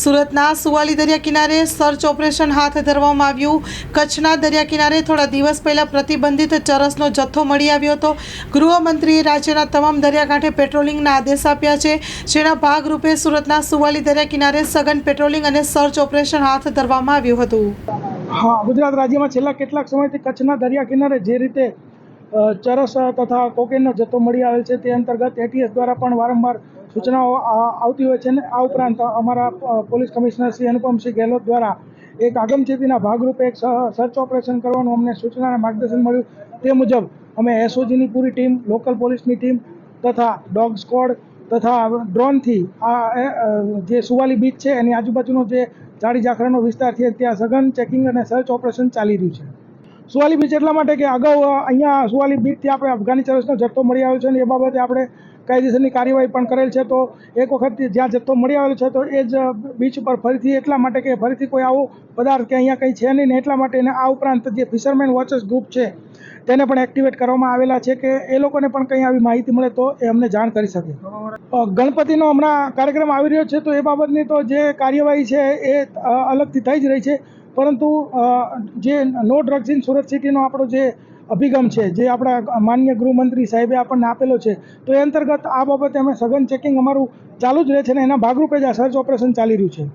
સુરતના સુવાલી દરિયા કિનારે સર્ચ ઓપરેશન હાથ ધરવામાં આવ્યું. કચ્છના દરિયા કિનારે થોડા દિવસ પહેલાં પ્રતિબંધિત ચરસનો જથ્થો મળી આવ્યો હતો. ગૃહમંત્રીએ રાજ્યના તમામ દરિયાકાંઠે પેટ્રોલિંગના આદેશ આપ્યા છે. જેના ભાગરૂપે સુરતના સુવાલી દરિયા કિનારે સઘન પેટ્રોલિંગ અને સર્ચ ઓપરેશન હાથ ધરવામાં આવ્યું હતું. હા, ગુજરાત રાજ્યમાં છેલ્લા કેટલાક સમયથી કચ્છના દરિયા કિનારે જે રીતે ચરસ તથા કોકેનનો જથ્થો મળી આવેલ છે તે અંતર્ગત એટીએસ દ્વારા પણ વારંવાર સૂચનાઓ આવતી હોય છે અને આ ઉપરાંત અમારા પોલીસ કમિશનર શ્રી અનુપમસિંહ ગેહલોત દ્વારા એક આગમચેતીના ભાગરૂપે એક સર્ચ ઓપરેશન કરવાનું અમને સૂચના અને માર્ગદર્શન મળ્યું. તે મુજબ અમે એસઓજીની પૂરી ટીમ, લોકલ પોલીસની ટીમ તથા ડોગ સ્કોડ તથા ડ્રોનથી આ જે સુવાલી બીચ છે એની આજુબાજુનો જે જાડી જાખરાનો વિસ્તાર છે ત્યાં સઘન ચેકિંગ અને સર્ચ ઓપરેશન ચાલી રહ્યું છે. સુવાલી બીચ એટલા માટે કે અગાઉ અહીંયા સુવાલી બીચથી આપણે અફઘાની ચરસનો જથ્થો મળી આવ્યો છે અને એ બાબતે આપણે કાયદેસરની કાર્યવાહી પણ કરેલ છે. તો એક વખત જ્યાં જથ્થો મળી આવેલો છે તો એ જ બીચ ઉપર ફરીથી એટલા માટે કે ફરીથી કોઈ આવો પદાર્થ કે અહીંયા કંઈ છે નહીં ને એટલા માટે એને આ ઉપરાંત જે ફિશરમેન વોચર્સ ગ્રુપ છે તેને પણ એક્ટિવેટ કરવામાં આવેલા છે કે એ લોકોને પણ કંઈ આવી માહિતી મળે તો એ અમને જાણ કરી શકે. ગણપતિનો હમણાં કાર્યક્રમ આવી રહ્યો છે તો એ બાબતની તો જે કાર્યવાહી છે એ અલગથી થઈ જ રહી છે. પરંતુ જે નો ડ્રગ્સ ઇન સુરત સિટીનો આપણો જે અભિગમ છે, જે આપણા માન્ય ગૃહમંત્રી સાહેબે આપણને આપેલો છે, તો એ અંતર્ગત આ બાબતે અમે સઘન ચેકિંગ અમારું ચાલુ જ રહે છે અને એના ભાગરૂપે જ આ સર્ચ ઓપરેશન ચાલી રહ્યું છે.